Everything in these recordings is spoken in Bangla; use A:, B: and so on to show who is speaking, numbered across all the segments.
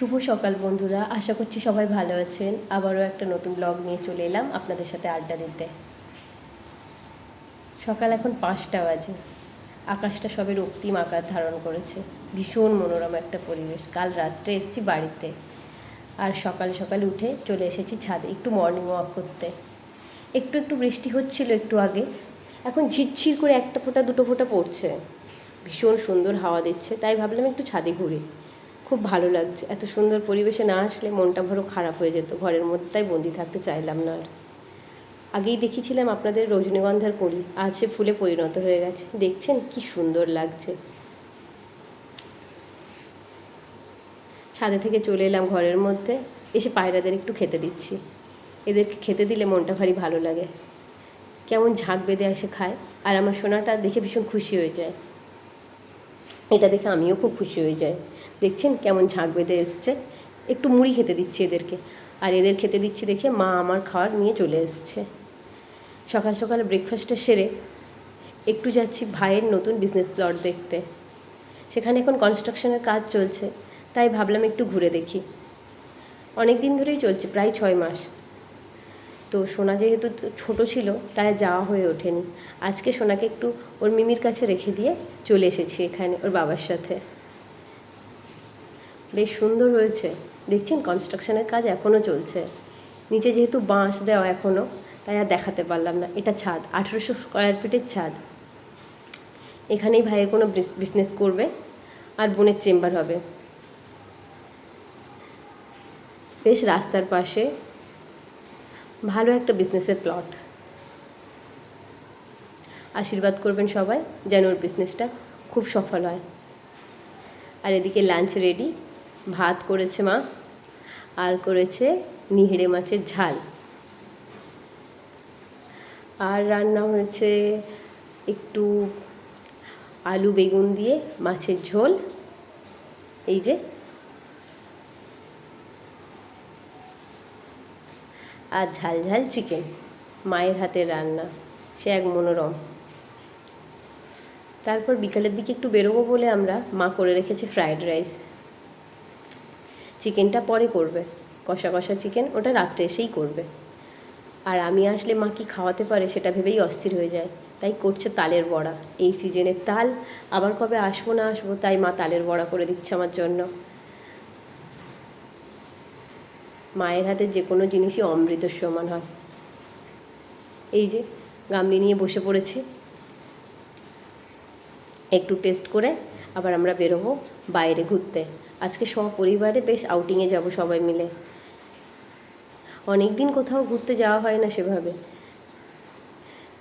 A: শুভ সকাল বন্ধুরা, আশা করছি সবাই ভালো আছেন। আবারও একটা নতুন ব্লগ নিয়ে চলে এলাম আপনাদের সাথে আড্ডা দিতে। সকাল এখন পাঁচটা বাজে। আকাশটা সবে রক্তিম আকার ধারণ করেছে। ভীষণ মনোরম একটা পরিবেশ। কাল রাত্রে এসেছি বাড়িতে। আর সকাল সকাল উঠে চলে এসেছি ছাদে, একটু মর্নিং ওয়াক করতে। একটু একটু বৃষ্টি হচ্ছিল একটু আগে। এখন ঝিরঝির করে একটা ফোঁটা, দুটো ফোঁটা পড়ছে। ভীষণ সুন্দর হাওয়া দিচ্ছে, তাই ভাবলাম একটু ছাদে ঘুরি। খুব ভালো লাগছে। এত সুন্দর পরিবেশে না আসলে মনটা বড় খারাপ হয়ে যেত। ঘরের মধ্যে তাই বন্দি থাকতে চাইলাম না আর। আগেই দেখিয়েছিলাম আপনাদের রজনীগন্ধার কলি। আজ সে ফুলে পরিণত হয়ে গেছে। দেখছেন কি সুন্দর লাগছে। ছাদে থেকে চলে এলাম ঘরের মধ্যে। এসে পায়রাদের একটু খেতে দিচ্ছি। এদেরকে খেতে দিলে মনটা ভারী ভালো লাগে। কেমন ঝাঁক বেঁধে এসে খায়। আর আমার সোনাটা দেখে ভীষণ খুশি হয়ে যায়। এটা দেখে আমিও খুব খুশি হয়ে যাই। দেখছেন কেমন ঝাঁক বেঁধে এসছে। একটু মুড়ি খেতে দিচ্ছি এদেরকে। আর এদের খেতে দিচ্ছি দেখে মা আমার খাওয়ার নিয়ে চলে এসছে। সকাল সকাল ব্রেকফাস্টটা সেরে একটু যাচ্ছি ভাইয়ের নতুন বিজনেস প্লট দেখতে। সেখানে এখন কনস্ট্রাকশনের কাজ চলছে। তাই ভাবলাম একটু ঘুরে দেখি। অনেক দিন ধরেই চলছে, প্রায় ছয় মাস। তো সোনা যেহেতু ছোট ছিল, তাই যাওয়া হয়ে ওঠেনি। আজকে সোনাকে একটু ওর মিমির কাছে রেখে দিয়ে চলে এসেছি এখানে ওর বাবার সাথে। বেশ সুন্দর হয়েছে। দেখছেন কনস্ট্রাকশনের কাজ এখনও চলছে। নিচে যেহেতু বাঁশ দেওয়া এখনও তাই আর দেখাতে পারলাম না। এটা ছাদ, আঠেরোশো স্কোয়ার ফিটের ছাদ। এখানেই ভাইয়ের কোনো বিজনেস করবে, আর বোনের চেম্বার হবে। বেশ রাস্তার পাশে ভালো একটা বিজনেসের প্লট আশীর্বাদ করবেন সবাই, যেন ওর বিজনেসটা খুব সফল হয়। আর এদিকে লাঞ্চ রেডি ভাত করেছে মা, আর করেছে নিহেড়ে মাছের ঝাল। আর রান্না হয়েছে একটু আলু বেগুন দিয়ে মাছের ঝোল। এই যে আর ঝাল ঝাল চিকেন, মায়ের হাতের রান্না। সে এক মনোরম। তারপর বিকালের দিকে একটু বেরোবো বলে আমরা মা করে রেখেছে ফ্রায়েড রাইস। চিকেনটা পরে করবে। কষা কষা চিকেন ওটা রাত্রে এসেই করবে। আর আমি আসলে মা কি খাওয়াতে পারে সেটা ভেবেই অস্থির হয়ে যায়। তাই করছে তালের বড়া। এই সিজনের তাল, আবার কবে আসব না আসব তাই মা তালের বড়া করে দিচ্ছে আমার জন্য। মায়ের হাতে যে কোনো জিনিসই অমৃতর সমান হয়। এই যে, গামলি নিয়ে বসে পড়েছি। একটু টেস্ট করে আবার আমরা বেরোবো বাইরে ঘুরতে। আজকে সপরিবারে বেশ আউটিংয়ে যাব সবাই মিলে। অনেক দিন কোথাও ঘুরতে যাওয়া হয় না সেভাবে।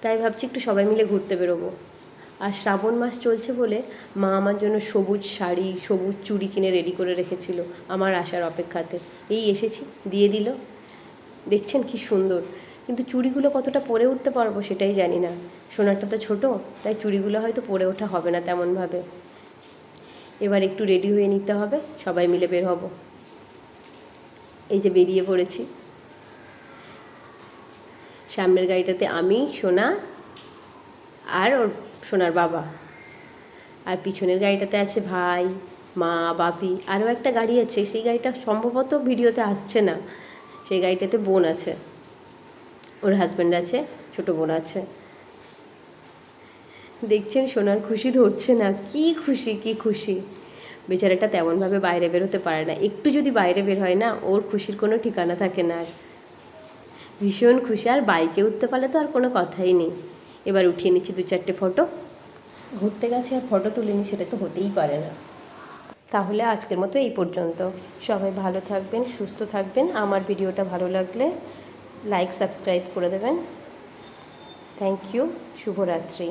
A: তাই ভাবছি একটু সবাই মিলে ঘুরতে বেরোবো। আর শ্রাবণ মাস চলছে বলে মা আমার জন্য সবুজ শাড়ি, সবুজ চুড়ি কিনে রেডি করে রেখেছিল আমার আসার অপেক্ষাতে। এই এসেছি, দিয়ে দিল। দেখছেন কি সুন্দর। কিন্তু চুড়িগুলো কতটা পরে উঠতে পারব সেটাই জানি না। সোনারটা তো ছোটো, তাই চুড়িগুলো হয়তো পরে ওঠা হবে না তেমনভাবে। এবার একটু রেডি হয়ে নিতে হবে, সবাই মিলে বের হব। এই যে বেরিয়ে পড়েছি। সামনের গাড়িটাতে আমি, সোনা আর ওর সোনার বাবা। আর পিছনের গাড়িটাতে আছে ভাই, মা, বাপি। আরও একটা গাড়ি আছে, সেই গাড়িটা সম্ভবত ভিডিওতে আসছে না। সেই গাড়িটাতে বোন আছে। ওর হাজব্যান্ড আছে, ছোটো বোন আছে। দেখছেন, সোনার খুশি ধরছে না। কি খুশি কি খুশি। বেচারাটা তেমনভাবে বাইরে বেরোতে পারে না। একটু যদি বাইরে বের হয় না, ওর খুশির কোনো ঠিকানা থাকে না। আর ভীষণ খুশি। আর বাইকে উঠতে পারলে তো আর কোনো কথাই নেই। এবার উঠিয়ে নিচ্ছি দু চারটে ফটো ঘুরতে গেছে আর ফটো তুলিনি সেটা তো হতেই পারে না। তাহলে আজকের মতো এই পর্যন্ত। সবাই ভালো থাকবেন সুস্থ থাকবেন। আমার ভিডিওটা ভালো লাগলে লাইক সাবস্ক্রাইব করে দেবেন। থ্যাংক ইউ শুভরাত্রি।